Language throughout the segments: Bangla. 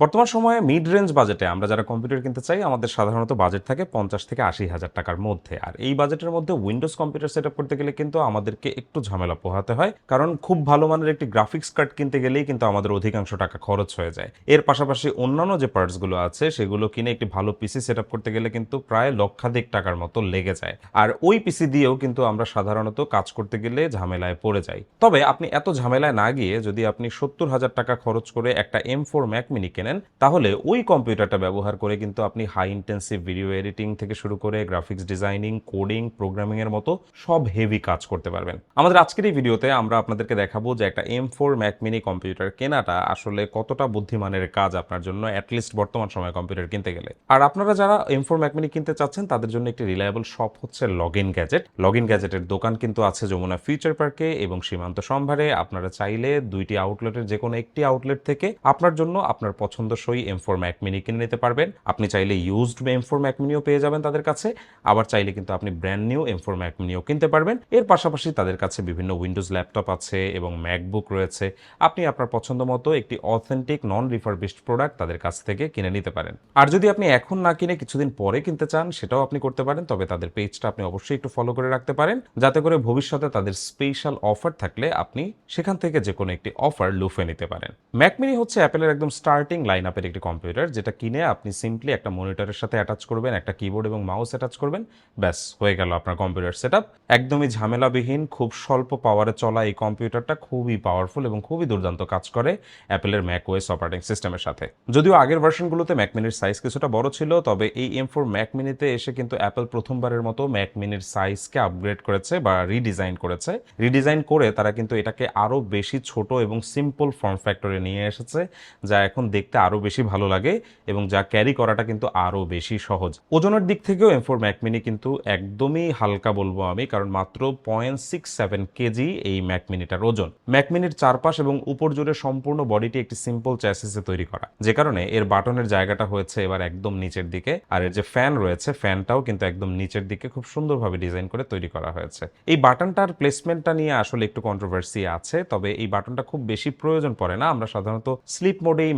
বর্তমান সময়ে মিড রেঞ্জ বাজেটে আমরা যারা কম্পিউটার কিনতে চাই, আমাদের সাধারণত বাজেট থাকে পঞ্চাশ থেকে আশি হাজার টাকার মধ্যে। আর এই বাজেটের মধ্যে উইন্ডোজ কম্পিউটার সেট করতে গেলে কিন্তু আমাদেরকে একটু ঝামেলা পোহাতে হয়। কারণ খুব ভালো মানের একটি গ্রাফিক্স কার্ড কিনতে গেলেই কিন্তু আমাদের অধিকাংশ টাকা খরচ হয়ে যায়। এর পাশাপাশি অন্যান্য যে পার্টসগুলো আছে, সেগুলো কিনে একটি ভালো পিসি সেট করতে গেলে কিন্তু প্রায় লক্ষাধিক টাকার মতো লেগে যায়। আর ওই পিসি দিয়েও কিন্তু আমরা সাধারণত কাজ করতে গেলে ঝামেলায় পড়ে যাই। তবে আপনি এত ঝামেলায় না গিয়ে যদি আপনি সত্তর হাজার টাকা খরচ করে একটা এম ফোর ম্যাক মিনি কেনেন তাহলে ওই কম্পিউটারটা ব্যবহার করে কিন্তু আপনি হাই ইন্টেন্সিভ ভিডিও এডিটিং থেকে শুরু করে গ্রাফিক্স ডিজাইনিং কোডিং প্রোগ্রামিং এর মতো সব হেভি কাজ করতে পারবেন। আমাদের আজকের এই ভিডিওতে আমরা আপনাদেরকে দেখাবো যে একটা M four Mac mini computer কেনাটা আসলে কতটা বুদ্ধিমানের কাজ আপনার জন্য অ্যাটলিস্ট বর্তমান সময়ে কম্পিউটার কিনতে গেলে। আর আপনারা যারা এম ফোর ম্যাক মিনি কিনতে চাচ্ছেন, তাদের জন্য একটি রিলায়েবল শপ হচ্ছে Log In Gadget Log In গ্যাজেটের দোকান কিন্তু আছে যমুনা ফিউচার পার্কে এবং সীমান্ত সম্ভারে। আপনারা চাইলে দুইটি আউটলেটের যে কোনো একটি আউটলেট থেকে আপনার জন্য আপনার পছন্দসই এম ফোর ম্যাক মিনি কিনে নিতে পারবেন। আপনি চাইলে ইউজড এম ফোর ম্যাক মিনিও পেয়ে যাবেন তাদের কাছে। আবার চাইলে কিন্তু আপনি brand new M four Mac মিনিও কিনতে পারবেন। এর পাশাপাশি তাদের কাছে বিভিন্ন উইন্ডোজ ল্যাপটপ আছে এবং ম্যাকবুক রয়েছে। আপনি আপনার পছন্দ মতো একটি অথেন্টিক নন রিফারবিশড প্রোডাক্ট তাদের কাছ থেকে কিনে নিতে পারেন। আর যদি আপনি এখন না কিনে কিছুদিন পরে কিনতে চান, সেটাও আপনি করতে পারেন। তবে তাদের পেজটা আপনি অবশ্যই একটু ফলো করে রাখতে পারেন। যাতে করে ভবিষ্যতে তাদের স্পেশাল অফার থাকলে আপনি সেখান থেকে যে কোনো একটি অফার লুফে নিতে পারেন। ম্যাকমিনি হচ্ছে অ্যাপেলের একদম স্টার্টিং লাইন আপের একটি কম্পিউটার যেটা কিনে আপনি সিম্পলি একটা মনিটরের সাথে অ্যাটাচ করবেন, একটা কিবোর্ড এবং মাউস অ্যাটাচ করবেন, ব্যাস, হয়ে গেল আপনার কম্পিউটার সেট একদমই ঝামেলাবিহীন, খুব স্বল্প পাওয়ারে চলা এই কম্পিউটারটা খুবই পাওয়ারফুল এবং খুবই দুর্দান্ত কাজ করে অ্যাপেলের ম্যাক ওয়েস অপারেটিং সিস্টেমের সাথে। যদিও আগের ভার্সনগুলোতে ম্যাক মিনির সাইজ কিছুটা বড় ছিল, তবে এই এম ফোর ম্যাক মিনিতে এসে কিন্তু অ্যাপেল প্রথমবারের মতো ম্যাক মিনির সাইজকে আপগ্রেড করেছে বা রিডিজাইন করেছে। রিডিজাইন করে তারা কিন্তু এটাকে আরও বেশি ছোট এবং সিম্পল ফর্ম ফ্যাক্টরে নিয়ে এসেছে, যা এখন দেখতে আরও বেশি ভালো লাগে এবং যা ক্যারি করাটা কিন্তু আরও বেশি সহজ। ওজনের দিক থেকেও এম ফোর ম্যাকমিনি কিন্তু একদমই হালকা বলব আমি, কারণ মাত্র পয়েন্ট সিক্স সেভেন কেজি এই ম্যাকমিনিটার ওজন। ম্যাকমিনির চারপাশ এবং উপর জুড়ে সম্পূর্ণ বডিটি একটি সিম্পল চ্যাসিসে তৈরি করা। যে কারণে এর বাটনের জায়গাটা হয়েছে এবার একদম নিচের দিকে, আর এর যে ফ্যান রয়েছে ফ্যানটাও কিন্তু একদম নিচের দিকে খুব সুন্দরভাবে ডিজাইন করে তৈরি করা হয়েছে। এই বাটনটার প্লেসমেন্টটা নিয়ে আসলে একটু কন্ট্রোভার্সি আছে, তবে এই বাটনটা খুব বেশি প্রয়োজন পড়ে না। আমরা সাধারণত স্লিপ মোডে এই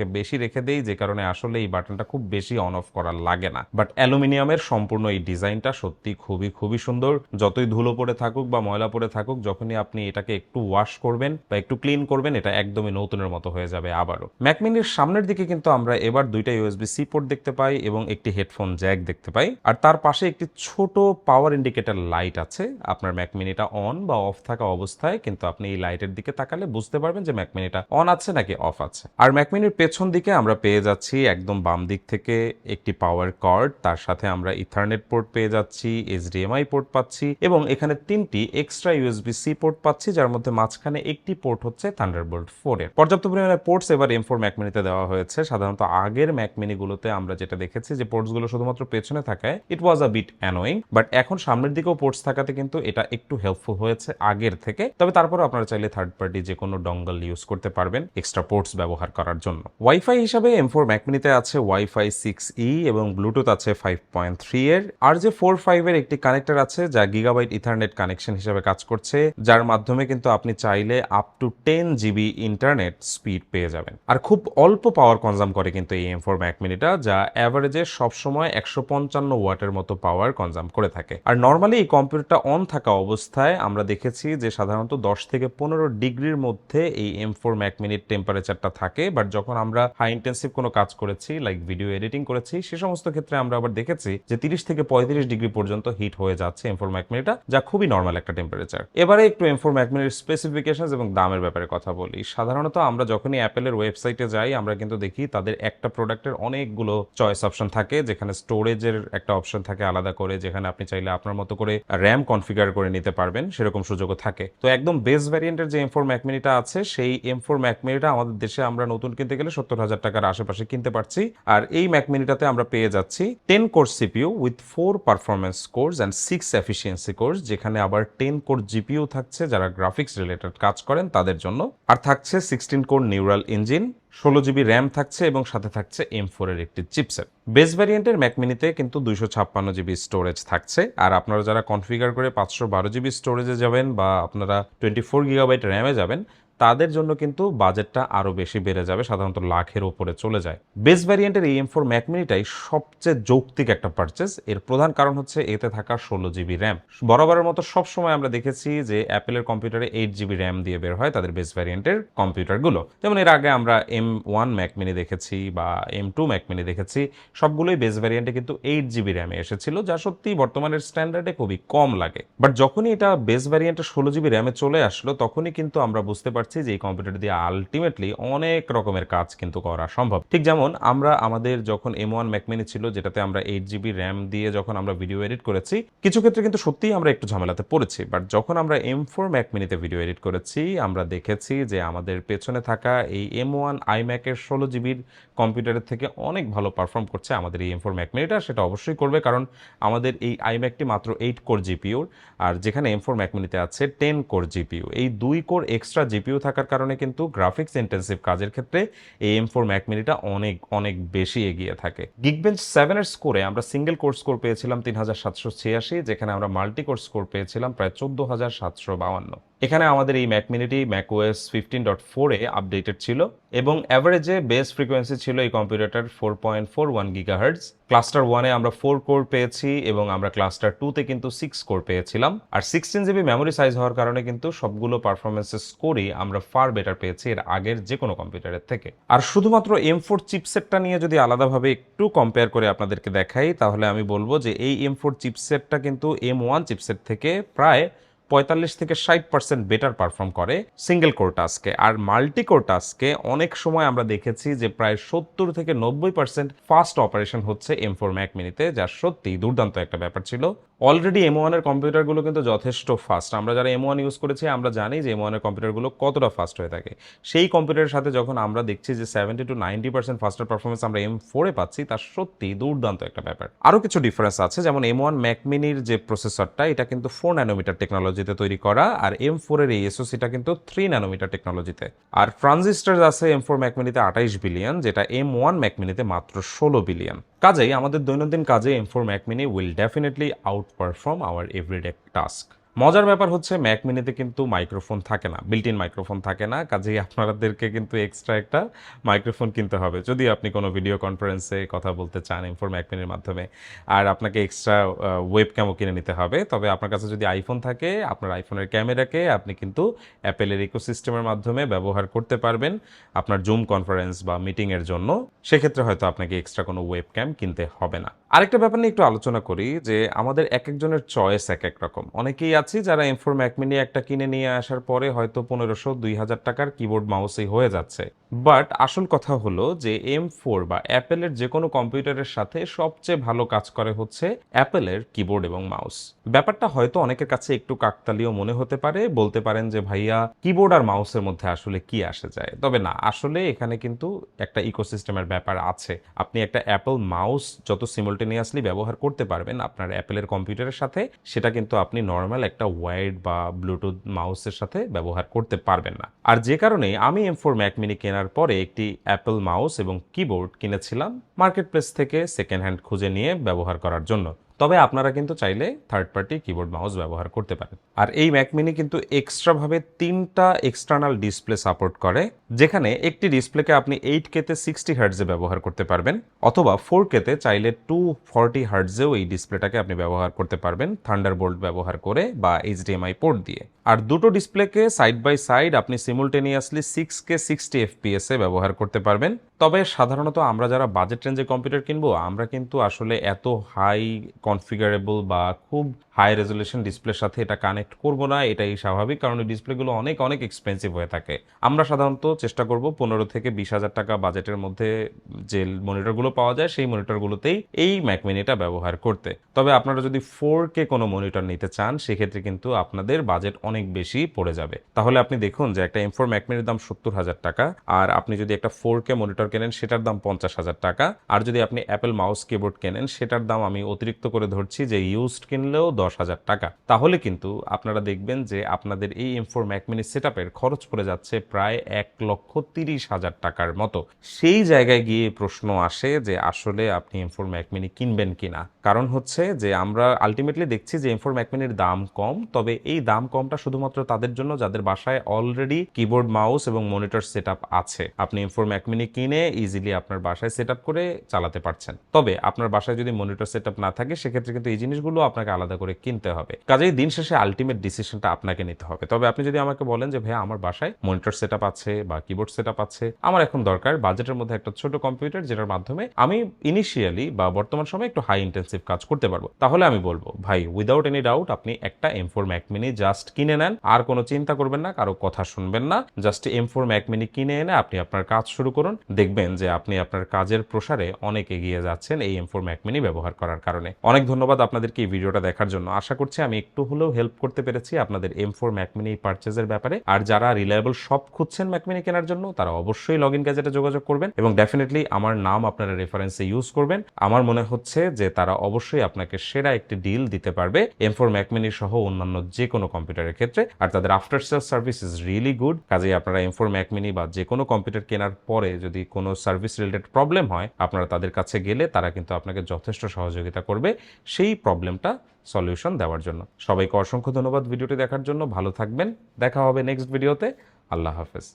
মিনিটাকে বেশি রেখে দেই, যে কারণে আসলে এই বাটনটা খুব বেশি অন অফ করা লাগে না। বাট অ্যালুমিনিয়ামের সম্পূর্ণ এই ডিজাইনটা সত্যি খুবই খুবই সুন্দর। যতই ধুলো পড়ে থাকুক বা ময়লা পড়ে থাকুক, যখনই আপনি এটাকে একটু ওয়াশ করবেন বা একটু ক্লিন করবেন, এটা একদমই নতুনের মতো হয়ে যাবে আবারও। ম্যাকমিনির সামনের দিকে কিন্তু আমরা এবার দুইটা ইউএসবি সি পোর্ট দেখতে পাই এবং একটি হেডফোন জ্যাক দেখতে পাই। আর তার পাশে একটি ছোট পাওয়ার ইন্ডিকেটর লাইট আছে। আপনার ম্যাকমিনিটা অন বা অফ থাকা অবস্থায়, কিন্তু আপনি এই লাইটের দিকে তাকালে বুঝতে পারবেন যে ম্যাকমিনিটা অন আছে নাকি অফ আছে। আর ম্যাকমিনির পেছন দিকে আমরা পেয়ে যাচ্ছি একদম বাম দিক থেকে একটি পাওয়ার কর্ড তার সাথে আমরা ইথারনেট পোর্ট পেয়ে যাচ্ছি এইচডিএমআই পোর্ট পাচ্ছি এবং এখানে তিনটি এক্সট্রা ইউএসবি সি পোর্ট পাচ্ছি, যার মধ্যে মাঝখানে একটি পোর্ট হচ্ছে থান্ডারবোল্ট ফোর এর। পর্যাপ্ত পরিমাণে পোর্টস এবার এম ফোর ম্যাকমিনিতে দেওয়া হয়েছে। সাধারণত আগের ম্যাকমিনিগুলোতে আমরা যেটা দেখেছি যে পোর্টসগুলো শুধুমাত্র পেছনে থাকায় it was a bit annoying but এখন সামনের দিকেও পোর্টস থাকাতে কিন্তু এটা একটু হেল্পফুল হয়েছে আগের থেকে। তবে তারপরে আপনারা চাইলে থার্ড পার্টি যে কোনো ডঙ্গল ইউজ করতে পারবেন এক্সট্রা পোর্টস ব্যবহার করার জন্য। ওয়াইফাই হিসাবে এম ফোর ম্যাকমিনিতে আছে ওয়াইফাই সিক্স ই এবং ব্লুটুথ আছে ফাইভ পয়েন্ট থ্রি এর। আর যে ফোর ফাইভ এর একটি কানেক্টর আছে, যা গিগাবাইট ইথারনেট কানেকশন হিসাবে কাজ করছে, যার মাধ্যমে কিন্তু আপনি চাইলে up to ten GB internet speed পেয়ে যাবেন। আর খুব অল্প পাওয়ার কনজাম করে কিন্তু এই এম ফোর ম্যাক মিনিটা যা অ্যাভারেজে সবসময় একশো পঞ্চান্ন ওয়াটের মতো পাওয়ার কনজাম করে থাকে। আর নর্মালি এই কম্পিউটারটা অন থাকা অবস্থায় আমরা দেখেছি যে সাধারণত দশ থেকে পনেরো ডিগ্রির মধ্যে এই এম ফোর ম্যাক মিনিট টেম্পারেচারটা থাকে বাট যখন আমরা হাই ইন্টেন্সিভ কোনো কাজ করেছি লাইক ভিডিও এডিটিং করেছি, সে সমস্ত ক্ষেত্রে আমরা আবার দেখেছি যে তিরিশ থেকে পঁয়ত্রিশ ডিগ্রি পর্যন্ত হিট হয়ে যাচ্ছে এম ফোর ম্যাক মিনিটা যা খুবই নর্মাল একটা টেম্পারেচার এবারে একটু এমফোর ম্যাকমিনির স্পেসিফিকেশন এবং দামের ব্যাপারে কথা বলি। সাধারণত আমরা যখনই অ্যাপেলের ওয়েবসাইটে যাই, আমরা কিন্তু দেখি তাদের একটা প্রোডাক্টের অনেকগুলো চয়েস অপশন থাকে, যেখানে স্টোরেজের একটা অপশন থাকে আলাদা করে, যেখানে আপনি চাইলে আপনার মতো করে র্যাম কনফিগার করে নিতে পারবেন, সেরকম সুযোগও থাকে। তো একদম বেস ভ্যারিয়েন্টের যে এম ফোর ম্যাক মিনিটা আছে, সেই এম ফোর ম্যাক আমাদের দেশে আমরা নতুন কিনতে গেলে সত্তর হাজার টাকার আশেপাশে কিনতে পারছি। আর এই ম্যাক মিনিটাতে আমরা পেয়ে যাচ্ছি ten cores CPU with four performance cores and six efficiency cores যেখানে আবার টেন কোর জিপিইউ থাকছে যারা গ্রাফিক্স রিলেটেড কাজ করেন তাদের জন্য। আর থাকছে সিক্সটিন কোর নিউরাল ইঞ্জিন ষোলো জিবি র্যাম থাকছে এবং সাথে থাকছে এম ফোরের একটি চিপসেট বেস ভ্যারিয়েন্টের ম্যাকমিনিতে কিন্তু দুইশো ছাপ্পান্ন জিবি স্টোরেজ থাকছে। আর আপনারা যারা কনফিগার করে পাঁচশো বারো জিবি স্টোরেজে যাবেন বা আপনারা টোয়েন্টি ফোর গিগাবাইট র্যামে যাবেন তাদের জন্য কিন্তু বাজেটটা আরও বেশি বেড়ে যাবে, সাধারণত লাখের উপরে চলে যায়। বেস ভ্যারিয়েন্টের এই এম ফোর ম্যাকমিনিটাই সবচেয়ে যৌক্তিক একটা পারচেস এর প্রধান কারণ হচ্ছে এতে থাকা ষোলো জিবি র্যাম বরাবরের মতো সবসময় আমরা দেখেছি যে অ্যাপেলের কম্পিউটারে এইট জিবি র্যাম দিয়ে বের হয় তাদের বেস ভ্যারিয়েন্টের কম্পিউটারগুলো যেমন এর আগে আমরা এম ওয়ান ম্যাকমিনি দেখেছি বা এম টু ম্যাকমিনি দেখেছি, সবগুলোই বেস ভ্যারিয়েন্টে কিন্তু এইট জিবি র্যামে এসেছিল, যা সত্যি বর্তমানের স্ট্যান্ডার্ডে খুবই কম লাগে। বাট যখনই এটা বেস ভ্যারিয়েন্টে ষোলো জিবি র্যামে চলে আসলো, তখনই কিন্তু আমরা বুঝতে পারছি যে এই কম্পিউটার দিয়ে আলটিমেটলি অনেক রকমের কাজ কিন্তু করা সম্ভব। ঠিক যেমন আমরা, আমাদের যখন এম ওয়ান ম্যাকমিনি ছিল, যেটাতে আমরা এইট জিবি র্যাম দিয়ে যখন আমরা ভিডিও এডিট করেছি, কিছু ক্ষেত্রে কিন্তু সত্যিই আমরা একটু ঝামেলাতে পড়েছি। বাট যখন আমরা এম ফোর ম্যাকমিনিতে ভিডিও এডিট করেছি, আমরা দেখেছি যে আমাদের পেছনে থাকা এই এম ওয়ান আইম্যাকের ষোলো জিবির কম্পিউটারের থেকে অনেক ভালো পারফর্ম করছে আমাদের এই এম ফোর ম্যাকমিনিটা সেটা অবশ্যই করবে, কারণ আমাদের এই আইম্যাকটি মাত্র এইট কোর জিপিউর আর যেখানে এম ফোর ম্যাকমিনিতে আছে টেন কোর জিপিইউ এই দুই কোর এক্সট্রা জিপিইউ থাকার কারণে কিন্তু গ্রাফিক্স ইন্টেন্সিভ কাজের ক্ষেত্রে এই এম ফোর ম্যাকমিনিটা অনেক অনেক বেশি এগিয়ে থাকে। গিগবেঞ্চ সেভেনের স্কোরে আমরা সিঙ্গেল কোর স্কোর পেয়েছিলাম তিন হাজার সাতশো ছিয়াশি, যেখানে আমরা মাল্টি কোর স্কোর পেয়েছিলাম প্রায় চোদ্দ হাজার সাতশো বাউান্ন এখানে আমাদের এই ম্যাক মিনিটি ম্যাক ওএস ফিফটিন ডট ফোরে আপডেটেড ছিল এবং অ্যাভারেজে বেস ফ্রিকোয়েন্সি ছিল এই কম্পিউটারটার four point four one gigahertz cluster ওয়ানে আমরা ফোর কোর পেয়েছি এবং আমরা ক্লাস্টার টুতে কিন্তু সিক্স কোর পেয়েছিলাম। আর সিক্সটিন জিবি মেমোরি সাইজ হওয়ার কারণে কিন্তু সবগুলো পারফরমেন্সের স্কোরই আমরা ফার বেটার পেয়েছি এর আগের যে কোনো কম্পিউটারের থেকে। আর শুধুমাত্র এম ফোর চিপসেটটা নিয়ে যদি আলাদাভাবে একটু কম্পেয়ার করে আপনাদেরকে দেখাই, তাহলে আমি বলব যে এই এম ফোর চিপসেটটা কিন্তু এম ওয়ান চিপসেট থেকে প্রায় পঁয়তাল্লিশ থেকে ষাট পার্সেন্ট বেটার পারফর্ম করে সিঙ্গেল কোর টাস্কে আর মাল্টি কোর টাস্কে অনেক সময় আমরা দেখেছি যে প্রায় সত্তর থেকে নব্বই পার্সেন্ট ফাস্ট অপারেশন হচ্ছে এম ফোর ম্যাক মিনিতে যা সত্যি দুর্দান্ত একটা ব্যাপার ছিল। অলরেডি এম ওয়ানের কম্পিউটারগুলো কিন্তু যথেষ্ট ফাস্ট আমরা যারা এম ওয়ান ইউজ করেছি, আমরা জানি যে এম ওয়ানের কম্পিউটারগুলো কতটা ফাস্ট হয়ে থাকে। সেই কম্পিউটারের সাথে যখন আমরা দেখছি যে seventy to ninety percent faster performance আমরা এম ফোরে পাচ্ছি তার সত্যি দুর্দান্ত একটা ব্যাপার। আরও কিছু ডিফারেন্স আছে, যেমন এম ওয়ান ম্যাকমিনির যে প্রসেসরটা এটা কিন্তু ফোর ন্যানোমিটার টেকনোলজিতে তৈরি করা, আর এম ফোরের এই এসওসিটা কিন্তু থ্রি ন্যানোমিটার টেকনোলজিতে আর ট্রানজিস্টার আছে এম ফোর ম্যাকমিনিতে আঠাইশ বিলিয়ন যেটা এম ওয়ান ম্যাকমিনিতে মাত্র ষোলো বিলিয়ন কাজেই আমাদের দৈনন্দিন কাজে M four Mac mini will definitely outperform our everyday task মজার ব্যাপার হচ্ছে ম্যাক মিনিতে কিন্তু মাইক্রোফোন থাকে না বিল্ট ইন মাইক্রোফোন থাকে না, কাজেই আপনাদেরকে কিন্তু এক্সট্রা একটা মাইক্রোফোন কিনতে হবে। যদি আপনি কোনো ভিডিও কনফারেন্সে কথা বলতে চান এম ফোর ম্যাক মিনির মাধ্যমে, আর আপনাকে এক্সট্রা ওয়েব ক্যামও কিনে নিতে হবে, তবে আপনার কাছে যদি আইফোন থাকে, আপনার আইফোনের ক্যামেরাকে আপনি কিন্তু অ্যাপেলের ইকোসিস্টেমের মাধ্যমে ব্যবহার করতে পারবেন আপনার জুম কনফারেন্স বা মিটিংয়ের জন্য। সেক্ষেত্রে হয়তো আপনাকে এক্সট্রা কোনো ওয়েব ক্যাম কিনতে হবে না। আরেকটা ব্যাপার নিয়ে একটু আলোচনা করি, যে আমাদের এক একজনের চয়েস এক এক রকম। অনেকেই আছি যারা এম ফোর ম্যাক একটা কিনে নিয়ে আসার পরে হয়তো পনেরোশো দুই হাজার টাকার কিবোর্ড মাউসই হয়ে যাচ্ছে। বাট আসল কথা হলো যে এম ফোর বা অ্যাপেলের যে কোনো কম্পিউটারের সাথে সবচেয়ে ভালো কাজ করে হচ্ছে অ্যাপেলের কিবোর্ড এবং মাউস ব্যাপারটা হয়তো অনেকের কাছে একটু কাকতালীয় মনে হতে পারে, বলতে পারেন যে, ভাইয়া কিবোর্ড আর মাউসের মধ্যে আসলে কি আসে যায়? তবে না, আসলে এখানে কিন্তু একটা ইকোসিস্টেমের ব্যাপার আছে। আপনি একটা অ্যাপল মাউস যত সিমultaneously ব্যবহার করতে পারবেন আপনার অ্যাপেলের কম্পিউটারের সাথে, সেটা কিন্তু আপনি নর্মাল একটা ওয়াইড বা ব্লুটুথ মাউসের সাথে ব্যবহার করতে পারবেন না। আর যে কারণে আমি এম ফোর ম্যাক মিনি কেনার পরে একটি অ্যাপল মাউস এবং কিবোর্ড কিনেছিলাম মার্কেট প্লেস থেকে সেকেন্ড হ্যান্ড খুঁজে নিয়ে ব্যবহার করার জন্য। তবে আপনারা কিন্তু চাইলে থার্ড পার্টি কিবোর্ড মাউস ব্যবহার করতে পারেন। আর এই ম্যাক মিনি কিন্তু এক্সট্রাভাবে তিনটা এক্সটার্নাল ডিসপ্লে সাপোর্ট করে, যেখানে একটি ডিসপ্লেকে আপনি এইট কেতে সিক্সটি হার্টজে ব্যবহার করতে পারবেন, অথবা ফোর কেতে চাইলে টু ফর্টি হার্টজেও এই ডিসপ্লেটাকে আপনি ব্যবহার করতে পারবেন থান্ডারবোল্ট ব্যবহার করে বা এইচডিএমআই পোর্ট দিয়ে। আর দুটো ডিসপ্লেকে সাইড বাই সাইড আপনি simultaneously six K sixty FPS এ ব্যবহার করতে পারবেন। তবে সাধারণত আমরা যারা বাজেট রেঞ্জে কম্পিউটার কিনবো, আমরা কিন্তু আসলে এত হাই কনফিগারেবল বা খুব হাই রেজলিউশন ডিসপ্লের সাথে এটা কানেক্ট করব না, এটাই স্বাভাবিক, কারণ ডিসপ্লেগুলো অনেক অনেক এক্সপেন্সিভ হয়ে থাকে। আমরা সাধারণত চেষ্টা করব পনেরো থেকে বিশ হাজার টাকা বাজেটের মধ্যে যে মনিটরগুলো পাওয়া যায়, সেই মনিটরগুলোতেই এই ম্যাক মিনিটা ব্যবহার করতে। তবে আপনারা যদি ফোর কে কোনো মনিটর নিতে চান, সেক্ষেত্রে কিন্তু আপনাদের বাজেট অনেক বেশি পড়ে যাবে। তাহলে আপনি দেখুন যে একটা এম ফোর দাম সত্তর হাজার টাকা, আর আপনি যদি একটা ফোর কে মনিটর কেনেন, সেটার দাম পঞ্চাশ হাজার টাকা, আর যদি আপনি অ্যাপেল মাউস কিবোর্ড কেনেন, সেটার দাম আমি অতিরিক্ত করে ধরছি যে ইউজড কিনলেও দশ দশ হাজার টাকা। তাহলে কিন্তু আপনারা দেখবেন যে আপনাদের এই M four Mac mini set খরচ পড়ে যাচ্ছে প্রায় এক লক্ষ তিরিশ হাজার টাকার মতো। সেই জায়গায় গিয়ে প্রশ্ন আসে যে আসলে আপনি এম ফোর ম্যাক মিনি কিনবেন কিনা। কারণ হচ্ছে যে আমরা আলটিমেটলি দেখছি যে এম ফোর ম্যাক মিনির দাম কম, তবে এই দাম কমটা শুধুমাত্র তাদের জন্য যাদের বাসায় অলরেডি কিবোর্ড মাউস এবং মনিটর সেট আছে। আপনি এম ফোর ম্যাক মিনি কিনে ইজিলি আপনার বাসায় সেট করে চালাতে পারছেন। তবে আপনার বাসায় যদি মনিটর সেট না থাকে, সেক্ষেত্রে কিন্তু এই জিনিসগুলো আপনাকে আলাদা করে কিনতে হবে। কাজেই দিন শেষে আলটিমেট ডিসিশনটা আপনাকে নিতে হবে। তবে আপনি যদি আমাকে বলেন যে, ভাইয়া, আমার বাসায় মনিটর সেট আছে বা কিবোর্ড সেট আছে, আমার এখন দরকার বাজেটের মধ্যে একটা ছোট কম্পিউটার যেটার মাধ্যমে আমি ইনিশিয়ালি বা বর্তমান সময়ে একটু হাই ইন্টেন্সিভ কাজ করতে পারব। তাহলে আমি বলব, ভাই উইদাউট এনি ডাউট আপনি একটা M four Mac mini just কিনে নেন। আর কোনো চিন্তা করবেন না, কারও কথা শুনবেন না। Just M four Mac mini কিনে এনে আপনি আপনার কাজ শুরু করুন। দেখবেন যে আপনি আপনার কাজের প্রসারে অনেক এগিয়ে যাচ্ছেন এই এম ফোর ম্যাক মিনি ব্যবহার করার কারণে। অনেক ধন্যবাদ আপনাদেরকে এই ভিডিওটা দেখার জন্য। আশা করছি আমি একটু হলেও হেল্প করতে পেরেছি আপনাদের এম ফোর ম্যাক মিনি পারচেজের ব্যাপারে। আর যারা রিলায়েবল শপ খুঁজছেন ম্যাকমিনি কেনার জন্য, তারা অবশ্যই লগ ইন গ্যাজেটে যোগাযোগ করবেন এবং ডেফিনেটলি আমার নাম আপনারা রেফারেন্সে ইউজ করবেন। আমার মনে হচ্ছে যে তারা অবশ্যই আপনাকে সেরা একটি ডিল দিতে পারবে এম ফোর ম্যাক মিনি সহ অন্যান্য যে কোনো কম্পিউটারের ক্ষেত্রে। আর তাদের after sale service is really good কাজেই আপনারা এম ফোর ম্যাকমিনি বা যে কোনো কম্পিউটার কেনার পরে যদি কোনো সার্ভিস রিলেটেড প্রবলেম হয়, আপনারা তাদের কাছে গেলে তারা কিন্তু আপনাকে যথেষ্ট সহযোগিতা করবে। সেই প্রবলেমটা সলিউশন দেওয়ার জন্য। সবাইকে অসংখ্য ধন্যবাদ ভিডিওটি দেখার জন্য। ভালো থাকবেন। দেখা হবে নেক্সট ভিডিওতে। আল্লাহ হাফেজ।